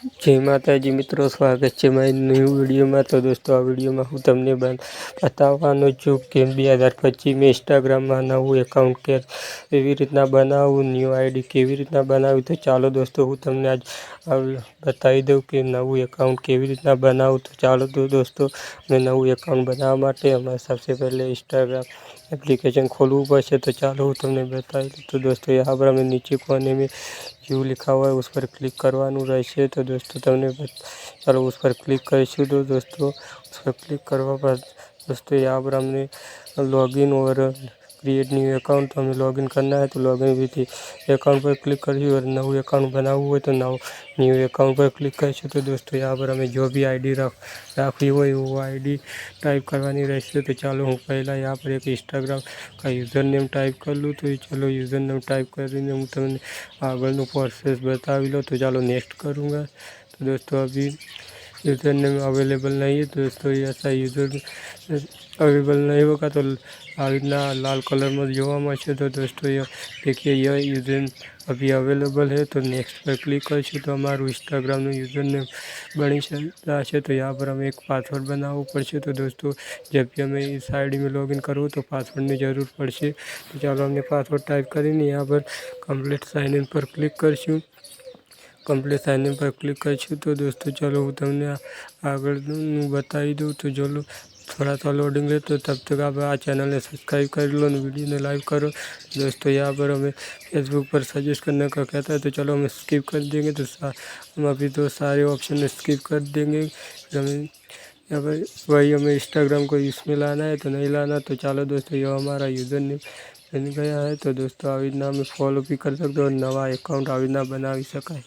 જય માતાજી મિત્રો, સ્વાગત છે મારી ન્યૂ વિડીયોમાં. તો દોસ્તો, આ વિડીયોમાં હું તમને બતાવવાનો છું કે બે હજાર પચીસમાં ઇન્સ્ટાગ્રામમાં નવું એકાઉન્ટ કે એવી રીતના બનાવવું ન્યૂ આઈડી કેવી રીતના બનાવવી તો ચાલો દોસ્તો, હું તમને આજ બતાવી દઉં કે નવું એકાઉન્ટ કેવી રીતના બનાવું. તો ચાલો તો દોસ્તો, મેં નવું એકાઉન્ટ બનાવવા માટે અમારે સૌથી પહેલાં ઇન્સ્ટાગ્રામ એપ્લિકેશન ખોલવું પડશે. તો ચાલો હું તમને બતાવી દઉં. તો દોસ્તો યહાં પર અમે નીચે કોને મેં જેવું लिखा હોય ઉસ પર ક્લિક क्लिक કરવાનું રહેશે. તો દોસ્તો, તમને ચાલો ઉસ પર ક્લિક કરીશું તો દોસ્તો, ઉસ પર ક્લિક કરવા બાદ દોસ્તો यहाँ पर हमने लॉगिन और क्रिएट न्यू अकाउंट तो हमें लॉगिन करना है तो लॉगिन विधि अकाउंट पर क्लिक करिए और नव अकाउंट बनावવું હોય તો નવ न्यू अकाउंट पर क्लिक કરીશું તો દોસ્તો યહાं पर हमें जो भी आईडी રાખવી હોય वो आईडी टाइप કરવાની રહેશે તો ચાલો હું પહેલા યहां पर एक Instagram का યુઝર નેમ ટાઇપ કરી લઉં તો ચલો યુઝર નેમ ટાઇપ કરીને હું તમને આગળનો પ્રોસેસ બતાવી લઉં તો ચાલો નેક્સ્ટ करूंगा तो दोस्तों अभी यूज़र नेम अवेलेबल नहीं है तो दोस्तों ऐसा यूज़र अवेलेबल नहीं होगा तो आना लाल कलर में જોવા મળશે તો દોસ્તો देखिए यह यूज़र अभी अवेलेबल है तो नेक्स्ट पर क्लिक કરીશું તો અમારું ઇન્સ્ટાગ્રામનું યુઝર નેમ બની જશે તો यहाँ पर हमें एक પાસવર્ડ બનાવવો પડશે તો દોસ્તો जब भी हमें इस आईडी में लॉगिन करવું તો પાસવર્ડની જરૂર પડશે તો ચાલો हमने પાસવર્ड टाइप કરીને यहाँ पर कंप्लीट साइन इन पर क्लिक કરીશું કમ્પ્લીટ સાઇન ઇન પર ક્લિક કરીશું તો દોસ્તો ચાલો હું તમને આગળનું બતાવી દઉં તો ચલો थोड़ा सा लोडिंग ले तो तब तक आप आ चैनल ने सब्सक्राइब कर लो वीडियो ने लाइक करो दोस्तों यहाँ पर हमें फेसबुक पर सजेस्ट करने का कहता है तो चलो हम स्किप कर देंगे तो हम अभी तो सारे ऑप्शन स्किप कर देंगे फिर हमें यहाँ पर वही हमें इंस्टाग्राम को इसमें लाना है तो नहीं लाना तो चलो दोस्तों ये हमारा यूज़र नेम बन गया है तो दोस्तों આવી રીતના અમે ફોલો બી કરી શકતો નવા એકાઉન્ટ આવી રીતના બનાવી શકાય